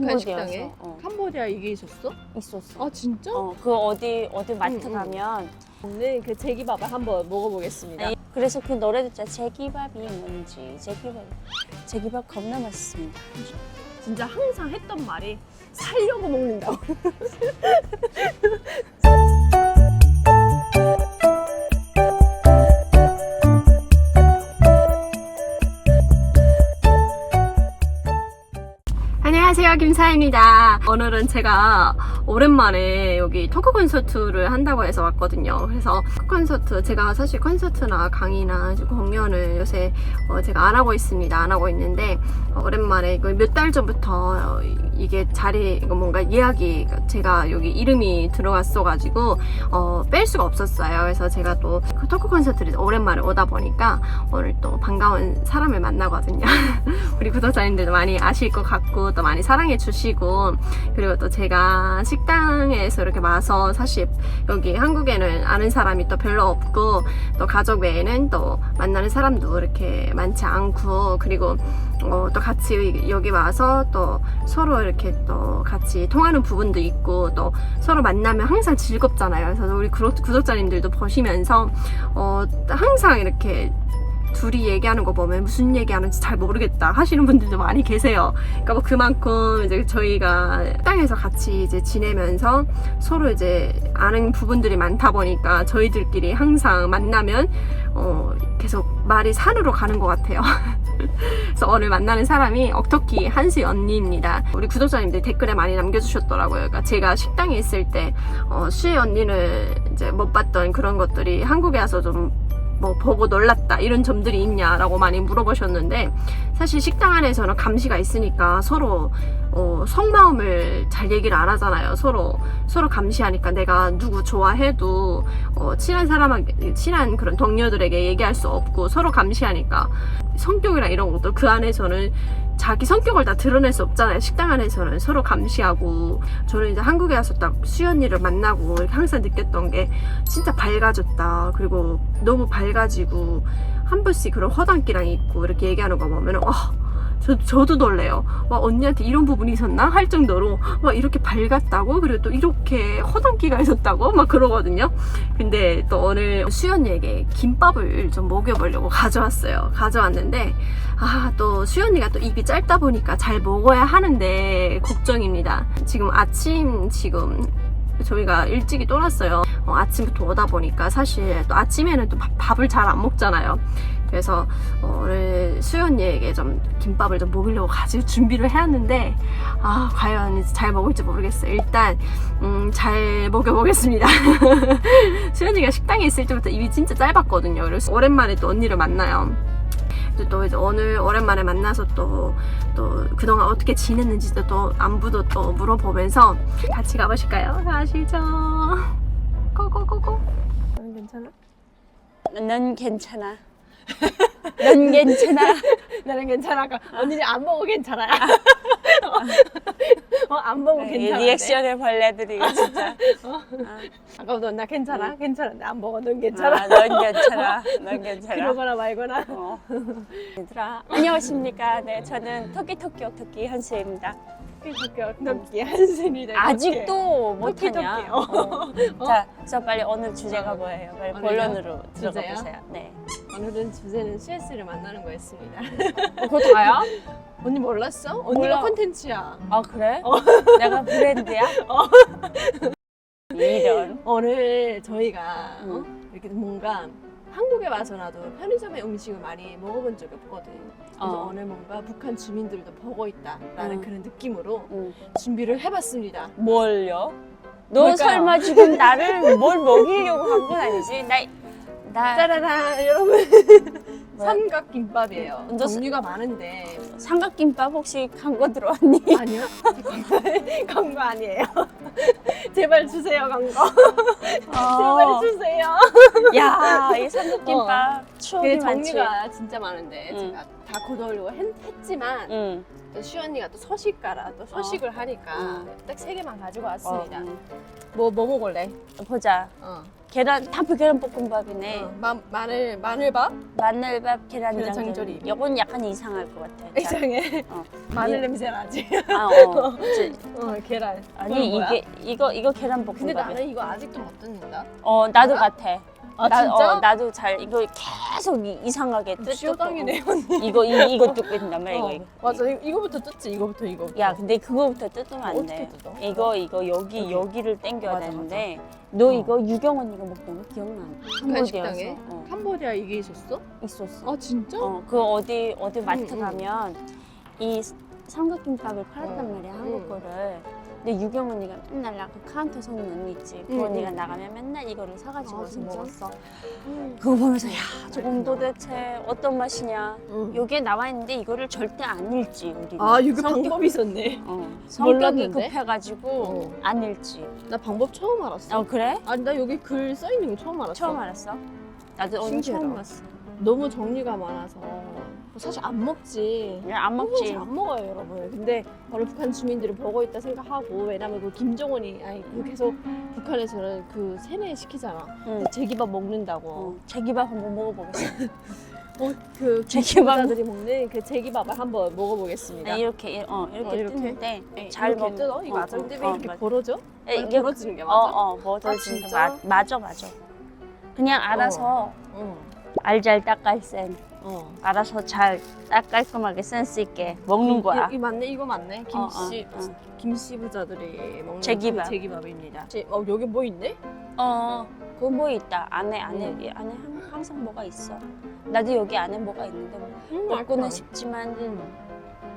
캄보디아에서. 식당에 어, 캄보디아 이게 있었어? 있었어. 아 진짜? 어, 그 어디 어디 마트 응, 응. 가면 오늘 그 제기밥을 한번 먹어보겠습니다. 아니, 그래서 그 노래도 있잖아. 제기밥이 뭔지 제기밥 제기밥 겁나 맛있습니다. 진짜 항상 했던 말이 살려고 먹는다고. 안녕하세요 김사입니다. 오늘은 제가 오랜만에 여기 토크 콘서트를 한다고 해서 왔거든요. 그래서 토크 콘서트 제가 사실 콘서트나 강의나 공연을 요새 어, 제가 안 하고 있습니다. 안 하고 있는데 어, 오랜만에 몇 달 전부터 어, 이게 자리 뭔가 예약이 제가 여기 이름이 들어왔어 가지고 어, 뺄 수가 없었어요. 그래서 제가 또그 토크 콘서트를 오랜만에 오다 보니까 오늘 또 반가운 사람을 만나거든요. 우리 구독자님들도 많이 아실 것 같고 또 많이 사랑해 주시고 그리고 또 제가 식당에서 이렇게 와서 사실 여기 한국에는 아는 사람이 또 별로 없고 또 가족 외에는 또 만나는 사람도 이렇게 많지 않고 그리고 어, 또 같이 여기 와서 또 서로 이렇게 또 같이 통하는 부분도 있고 또 서로 만나면 항상 즐겁잖아요. 그래서 우리 구독, 구독자님들도 보시면서 어, 항상 이렇게 둘이 얘기하는 거 보면 무슨 얘기하는지 잘 모르겠다 하시는 분들도 많이 계세요. 그러니까 뭐 그만큼 이제 저희가 땅에서 같이 이제 지내면서 서로 이제 아는 부분들이 많다 보니까 저희들끼리 항상 만나면 어 계속 말이 산으로 가는 것 같아요. 그래서 오늘 만나는 사람이 억터키 한수 언니입니다. 우리 구독자님들 댓글에 많이 남겨주셨더라고요. 그러니까 제가 식당에 있을 때 어, 수혜 언니를 이제 못 봤던 그런 것들이 한국에 와서 좀 뭐 보고 놀랐다 이런 점들이 있냐라고 많이 물어보셨는데 사실 식당 안에서는 감시가 있으니까 서로 어, 속마음을 잘 얘기를 안 하잖아요. 서로 서로 감시하니까 내가 누구 좋아해도 어, 친한 사람한테 친한 그런 동료들에게 얘기할 수 없고 서로 감시하니까 성격이랑 이런 것도 그 안에서는 자기 성격을 다 드러낼 수 없잖아요. 식당 안에서는 서로 감시하고 저는 이제 한국에 와서 딱 수연이를 만나고 항상 느꼈던 게 진짜 밝아졌다. 그리고 너무 밝아지고 한 번씩 그런 허당기랑 있고 이렇게 얘기하는 거 보면 와 저, 저도 놀래요. 와, 언니한테 이런 부분이 있었나? 할 정도로, 와, 이렇게 밝았다고? 그리고 또 이렇게 허당기가 있었다고? 막 그러거든요. 근데 또 오늘 수연이에게 김밥을 좀 먹여보려고 가져왔어요. 가져왔는데, 아, 또 수연이가 또 입이 짧다 보니까 잘 먹어야 하는데, 걱정입니다. 지금 아침, 지금, 저희가 일찍이 떠났어요. 어, 아침부터 오다 보니까 사실 또 아침에는 또 밥- 밥을 잘 안 먹잖아요. 그래서 어, 오늘 수연이에게 좀 김밥을 좀 먹이려고 가지고 준비를 해왔는데 아 과연 잘 먹을지 모르겠어요. 일단 음, 잘 먹여보겠습니다. 수연이가 식당에 있을 때부터 입이 진짜 짧았거든요. 그래서 오랜만에 또 언니를 만나요. 또 이제 오늘 오랜만에 만나서 또, 또 그동안 어떻게 지냈는지도 또 안부도 또 물어보면서 같이 가보실까요? 가시죠. 고고고고. 넌 괜찮아? 넌 괜찮아. 넌 괜찮아. 나는 괜찮아. 아까 언니는 안 먹어 괜찮아요. 어, 안 먹어 이 괜찮아. 리액션의 벌레들이 이거 진짜. 아까부터 나 괜찮아. 괜찮은데 안 먹어. 넌 괜찮아. 아, 넌 괜찮아. 넌 괜찮아. 그러거나 말거나. 어. 얘들아, 안녕하십니까. 네, 저는 토끼토끼 토끼 한수입니다. 될 아직도 못하냐? 어. 자, 저 빨리 오늘 주제가 뭐예요? 빨리 오늘요? 본론으로 들어가 주제요? 보세요. 네. 오늘은 주제는 CS를 만나는 거였습니다. 그거 다야? 언니 몰랐어? 언니가 몰라. 콘텐츠야. 아 그래? 내가 브랜드야? 이런. 오늘 저희가 어? 응. 이렇게 뭔가 한국에 와서라도 편의점의 음식을 많이 먹어본 적이 없거든. 그래서 어. 오늘 뭔가 북한 주민들도 보고 있다라는 응. 그런 느낌으로 응. 준비를 해봤습니다. 뭘요? 너 뭘까요? 설마 지금 나를 뭘 먹이려고 한 건 아니지? 나, 나 짜라란 여러분 뭐? 삼각김밥이에요. 먼저 종류가 많은데 삼각김밥 혹시 광고 들어왔니? 아니요 광고 아니에요. 제발 주세요 광고. 어. 제발 주세요. 야, 이 삼각김밥 추억이 그 많지. 종류가 진짜 많은데 응. 제가 다 거둬오려고 했, 했지만 응. 또슈 언니가 또 서식가라 또 서식을 하니까 응. 딱세 개만 가지고 어, 왔습니다. 응. 뭐뭐 먹을래? 보자. 어. 계란 다프 계란 볶음밥이네. 어, 마, 마늘 마늘밥 마늘밥 계란 계란 장조림. 장조림. 이건 약간 이상할 것 같아. 자, 이상해. 어. 마늘 예. 냄새 나지. 아, 어. 그치. 어 계란. 아니 뭐야? 이게 이거 이거 계란 볶음밥. 근데 나는 이거 아직도 못 듣는다. 어 나도 같아. 아 나, 진짜? 어, 나도 잘 이거 계속 이- 이상하게 뜯 시어당이네 언니. 이거 이, 이거 뜯고 있단 말이야 어, 이거 이거. 맞아 이- 이거부터 뜯지 이거부터 이거부터. 야 근데 그거부터 뜯으면 안 어떻게 돼. 뜯어? 이거 이거 여기 여기. 여기를 당겨야 맞아, 되는데 너 어. 이거 유경 언니가 먹던 거 기억나? 식당에 캄보디아에서. 어, 캄보디아 이게 있었어? 있었어. 아 진짜? 어, 그 어디 어디 마트 응, 응. 가면 이 삼각김밥을 팔았단 어, 말이야 응. 한국 거를. 근데 유경 언니가 맨날 나그 카운터 선 언니 있지. 그 응, 언니가 응. 나가면 맨날 이거를 사가지고 아, 와서 진짜? 먹었어. 음. 그거 보면서 야 저건 도대체 어떤 맛이냐. 응. 여기에 나와 있는데 이거를 절대 안 읽지 우리는. 아 성격- 방법이 있었네. 어, 성격이 몰랐는데? 급해가지고 어. 안 읽지. 나 방법 처음 알았어. 어 그래? 아니 나 여기 글 써 있는 거 처음 알았어. 처음 알았어? 나도 오늘 신기하다. 처음 봤어. 너무 종류가 많아서 사실 안 먹지. 그냥 안 한국은 먹지. 잘안 먹어요, 여러분. 근데 바로 북한 주민들이 보고 있다 생각하고 왜냐면 그 김정은이 아니 그 계속 북한에서는 그 세뇌 시키잖아. 응. 제기밥 먹는다고. 어, 제기밥 한번 먹어보겠어. 어, 그 제기밥 제기밥 들이 먹는 그 제기밥을 한번 먹어보겠습니다. 네, 이렇게 어 이렇게, 어, 이렇게? 뜨는데 네, 잘 이렇게 먹- 뜯어? 이거 어, 맞아? 어, 왜 이렇게 맞아. 벌어져? 에, 이게 벌어지는 게 맞아? 어 어 뭐더 아, 진짜? 마, 맞아 맞아. 그냥 알아서 응. 알잘 딱깔센 어. 알아서 잘 딱 깔끔하게 센스 있게 먹는 거야. 이, 이 맞네, 이거 맞네. 김씨 어, 어, 어. 김씨 부자들이 먹는 제기밥. 그 제기밥입니다. 제- 어 여기 뭐 있네? 어, 그거 뭐 있다. 안에 안에 음. 이 안에 항- 항상 뭐가 있어. 나도 여기 안에 뭐가 있는데 뭐 음, 먹고는 싶지만 응.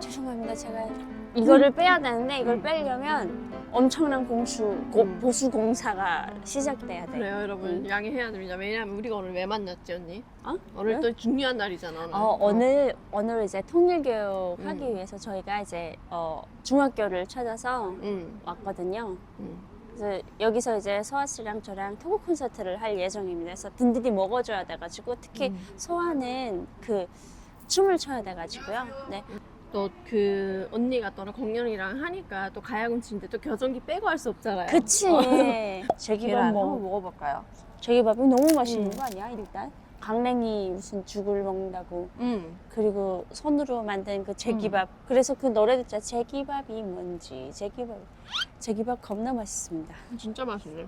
죄송합니다. 제가 이거를 빼야 되는데 이걸 음. 빼려면 엄청난 공수 고, 음. 보수 공사가 시작돼야 돼. 그래요, 여러분 음. 양해해야 됩니다. 왜냐면 우리가 오늘 왜 만났지 언니? 어? 오늘 왜? 또 중요한 날이잖아. 오늘. 어, 오늘 오늘 이제 통일 교육 하기 음. 위해서 저희가 이제 어, 중학교를 찾아서 응. 왔거든요. 응. 그래서 여기서 이제 서아 씨랑 저랑 토크 콘서트를 할 예정입니다. 그래서 든든히 먹어줘야 돼가지고 특히 음. 소아는 그 춤을 춰야 돼가지고요. 네. 또 그 언니가 또 공연이랑 하니까 또 가야금치인데 또 교정기 빼고 할 수 없잖아요. 그치. 어. 제기밥 계란 먹 한번 먹어볼까요? 제기밥이 너무 맛있는 음. 거 아니야 일단? 강냉이 무슨 죽을 먹는다고 응. 그리고 손으로 만든 그 제기밥 그래서 그 노래 듣자 제기밥이 뭔지 제기밥 제기밥 겁나 맛있습니다 진짜 맛있네.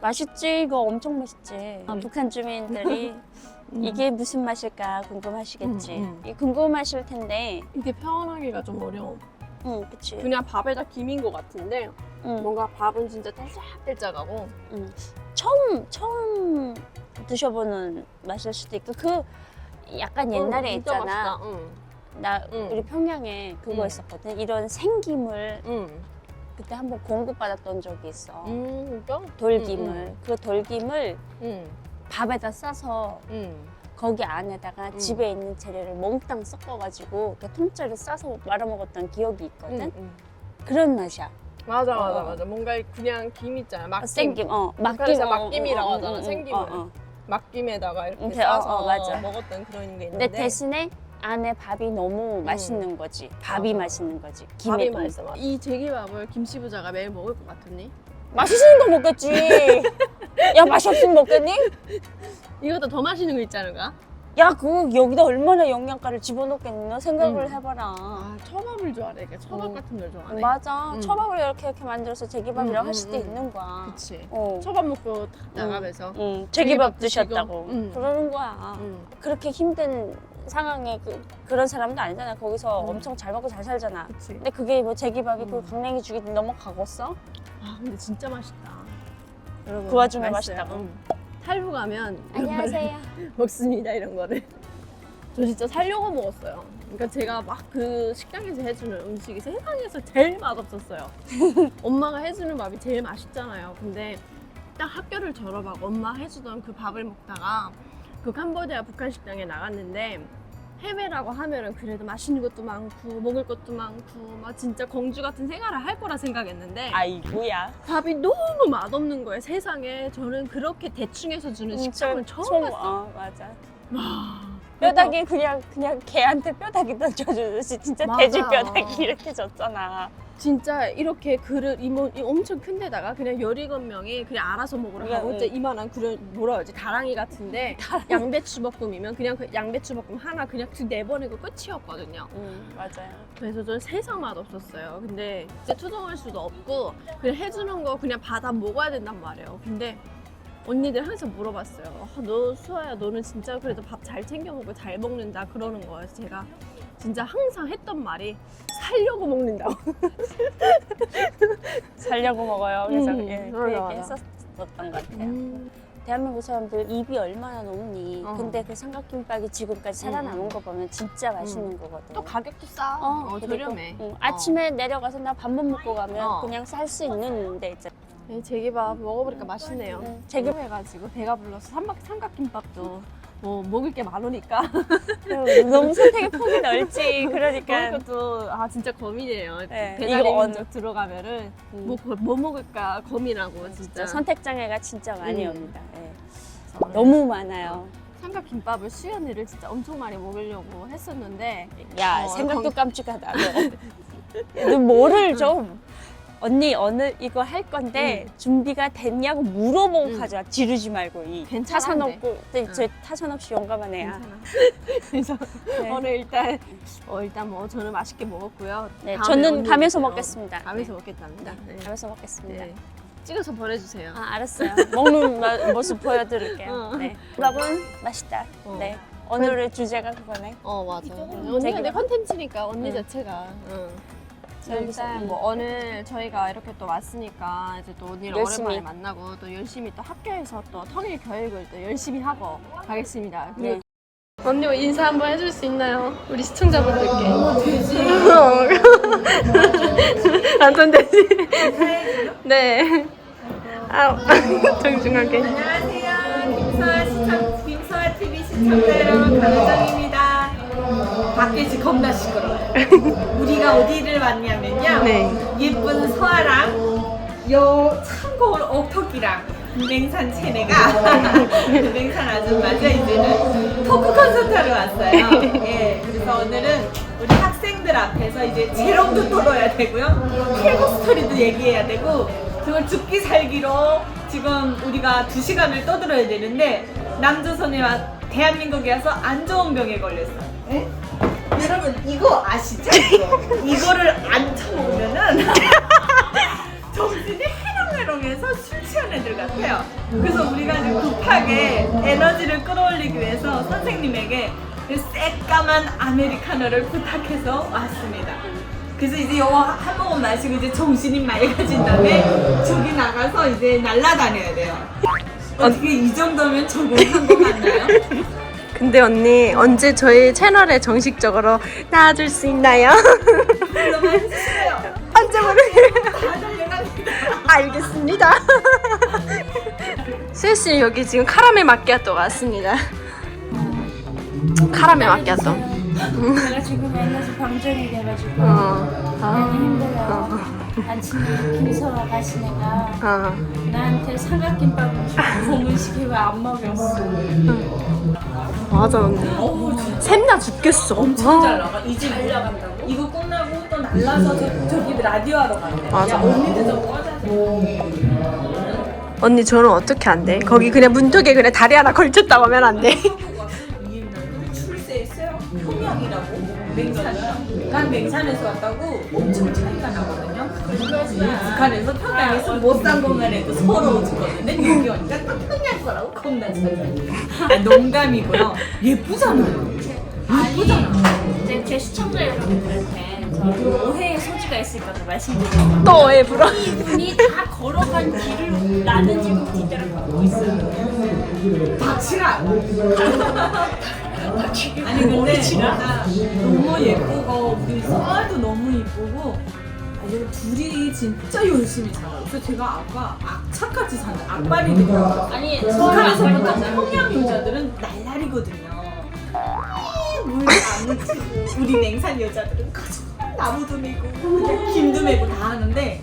맛있지 이거 엄청 맛있지 음. 북한 주민들이 이게 무슨 맛일까 궁금하시겠지 음, 음. 이 궁금하실 텐데 이게 표현하기가 좀 어려워. 응 그치 그냥 밥에다 김인 것 같은데 응. 뭔가 밥은 진짜 딸짝딸짝하고 처음 처음 드셔보는 맛일 수도 있고 그 약간 옛날에 어, 진짜 있잖아 맛있다. 응. 나 응. 우리 평양에 그거 응. 있었거든 이런 생김을 응. 그때 한번 공급 받았던 적이 있어 음, 진짜? 돌김을 응, 그 돌김을 응. 밥에다 싸서 응. 거기 안에다가 응. 집에 있는 재료를 몽땅 섞어가지고 이렇게 통째로 싸서 말아 먹었던 기억이 있거든 응. 응. 그런 맛이야 맞아, 맞아, 어. 맞아. 뭔가 그냥 김 있잖아. 막김. 생김 어 그래서 어, 막김이라고 어, 어, 하잖아, 어, 생김을. 어, 어. 막김에다가 이렇게 이렇게, 어, 싸서 어, 맞아. 먹었던 그런 게 근데 있는데. 대신에 안에 밥이 너무 맛있는 거지 밥이 맞아. 맛있는 거지 김에 맛있어. 이 제기밥을 김씨 부자가 매일 먹을 것 같으니? 맛있는 거 먹겠지 야 맛이 없으면 먹겠니? 이것도 더 맛있는 거 있지 않을까? 야 그거 여기다 얼마나 영양가를 집어넣겠니 너 생각을 응. 해봐라 아, 초밥을 좋아해. 이렇게 초밥 어. 같은 걸 좋아하네. 맞아 응. 초밥을 이렇게 이렇게 만들어서 제기밥이라고 응, 할 수도 응, 있는 거야 그치. 어. 초밥 먹고 탁 응. 나가면서. 응, 제기밥 제기밥. 드셨다고 응. 그러는 거야 응. 그렇게 힘든 상황에 그, 그런 사람도 아니잖아 거기서 응. 엄청 잘 먹고 잘 살잖아 그치. 근데 그게 뭐 제기밥이 그 응. 강냉이 죽이 넘어가겠어? 아, 근데 진짜 맛있다. 여러분. 그 와중에 맛있어요. 맛있다고. 응. 탈북 가면 안녕하세요 먹습니다 이런 거를 저 진짜 살려고 먹었어요 그러니까 제가 막 그 식당에서 해주는 음식이 세상에서 제일 맛없었어요 엄마가 해주는 밥이 제일 맛있잖아요 근데 딱 학교를 졸업하고 엄마 해주던 그 밥을 먹다가 그 캄보디아 북한 식당에 나갔는데 해외라고 하면은 그래도 맛있는 것도 많고 먹을 것도 많고 막 진짜 공주 같은 생활을 할 거라 생각했는데 아이고야. 밥이 너무 맛없는 거예요 세상에. 저는 그렇게 대충 해서 주는 식당을 처음 봤어. 어, 맞아 뼈다귀 그냥 그냥 개한테 뼈다귀 던져주듯이 진짜 맞아. 돼지 뼈다귀 이렇게 줬잖아. 진짜 이렇게 그릇 이모 이 엄청 큰 데다가 그냥 열일곱 명이 그냥 알아서 먹으라 하고 응, 진짜 이만한 그릇 뭐라 그러지 다랑이 같은데 양배추 볶음이면 그냥 그 양배추 볶음 하나 그냥 두네 번이고 끝이었거든요. 음 맞아요. 그래서 저는 세상 맛 없었어요. 근데 이제 투정할 수도 없고 그냥 해주는 거 그냥 받아 먹어야 된단 말이에요. 근데 언니들 항상 물어봤어요. 아, 너 수아야 너는 진짜 그래도 밥 잘 챙겨 먹고 잘 먹는다 그러는 거예요. 제가 진짜 항상 했던 말이 살려고 먹는다고. 살려고 먹어요. 그래서 음, 예, 그 맞아, 얘기 맞아. 했었던 것 같아요. 대한민국 사람들 입이 얼마나 높니? 어. 근데 그 삼각김밥이 지금까지 살아남은 음. 거 보면 진짜 맛있는 거거든. 또 가격도 싸. 어, 어, 그리고, 저렴해. 응, 아침에 내려가서 나 밥 못 먹고 가면 어. 그냥 살 수 있는 데 있잖아. 네, 제기밥 먹어보니까 맛있네요. 응, 제기 해가지고 배가 불러서 삼각 삼각김밥도 뭐 먹을 게 많으니까 너무 선택의 폭이 넓지. 그러니까 것도 아 진짜 고민이에요. 네, 배달의 이거 어느- 민족 들어가면은 음, 뭐, 뭐 먹을까 고민하고 진짜. 진짜 선택 장애가 진짜 많이 음. 옵니다. 예. 너무 많아요. 삼각김밥을 수연이를 진짜 엄청 많이 먹으려고 했었는데 야 어, 생각도 건- 깜찍하다. 너. 너 뭐를 좀 언니 어느 이거 할 건데 준비가 됐냐고 물어보고 응. 가자. 지르지 말고 이 괜찮아, 타산. 없고 네, 저 타산 없이 용감한 애야. 괜찮아. 그래서 네. 오늘 일단 어, 일단 뭐 저는 맛있게 먹었고요. 네, 다음에 저는 언니 올게요. 먹겠습니다. 밤에서 네. 먹겠답니다. 네. 밤에서 먹겠습니다. 네. 찍어서 보내주세요. 아 알았어요. 먹는 마- 모습 보여드릴게요. 어. 네. 밥은 맛있다. 어. 네. 오늘의 주제가 그거네. 어 맞아. 언니가 내 컨텐츠니까 언니 응. 자체가. 응. 여기서, 일단 음. 뭐 오늘 저희가 이렇게 또 왔으니까 이제 또 언니를 열심히. 오랜만에 만나고 또 열심히 또 학교에서 또 통일 교육을 또 열심히 하고 가겠습니다. 네. 언니 인사 한번 해줄 수 있나요? 우리 시청자분들께. 완전 되지. 네. 아, 정중하게. 안녕하세요. 김서아 시청 김서아 TV 시청자 여러분 강정입니다. 밖에 지금 겁나 시끄러워요. 우리가 어디를 왔냐면요. 네. 예쁜 서아랑 요 참고울 옥토끼랑 맹산 체내가 맹산 아줌마죠 이제는 토크 콘서트를 왔어요. 예, 그래서 오늘은 우리 학생들 앞에서 이제 재롱도 떨어야 되고요. 캐고 스토리도 얘기해야 되고 그걸 죽기 살기로 지금 우리가 두 시간을 떠들어야 되는데 남조선에 와 대한민국에 와서 안 좋은 병에 걸렸어요. 예? 여러분 이거 아시죠? 이거? 이거를 안 처먹으면은 정신이 해롱해롱해서 술 취한 애들 같아요. 그래서 우리가 지금 급하게 에너지를 끌어올리기 위해서 선생님에게 이 새까만 아메리카노를 부탁해서 왔습니다. 그래서 이제 요거 한 모금 마시고 이제 정신이 맑아진 다음에 저기 나가서 이제 날아다녀야 돼요. 어떻게 이 정도면 적응한 거 같나요? 근데 언니 언제 저희 채널에 정식적으로 나와줄 수 있나요? 다 달려갑니다. 알겠습니다. 수혜씨 여기 지금 카라멜 마끼아또 왔습니다. 카라멜 마끼아또. 제가 지금 에너지 방전이 돼가지고 어. 많이 힘들어요. 어. 아침에 김서아 가시네가 어. 나한테 삼각김밥을 고문시키고 안 먹였어. 맞아. 샘나 죽겠어. 엄청 잘 나가. 이제 날려간다고? 이거 끝나고 또 날라서 저, 저기 라디오 하러 간대. 맞아. 야, 언니도 좀 꺼자세 언니 저는 어떻게 안 돼? 거기 그냥 문턱에 그냥 다리 하나 걸쳤다고 하면 안 돼? 출세했어요. 평양이라고. 맹산이랑. 난 맹산에서 왔다고 엄청 차이가 나거든요. 북한에서 평양에서 못산 것만 해도 서러워 죽거든요. 여기 오니까 또 평양 거라고 겁나 차이. 아, 농담이고요. 예쁘잖아요. 예쁘잖아. 제, 제 시청자 여러분들한테 저 오해의 소지가 있을까 봐 말씀드리는 또왜 불어? 이분이 다 걸어간 길을 나는 지금 뒤따라 가고 있어요. 박치라. 아니 근데 진짜 너무 예쁘고 우리 서아도 너무 예쁘고 얘네 둘이 진짜 열심히 살아요. 그래서 제가 아까 악착같이 사는 악발이 되고 음. 아니 북한에서 보통 평양 여자들은 날라리거든요. 물도 안 묻히고 우리 냉산 여자들은 나무도 메고 김도 메고 다 하는데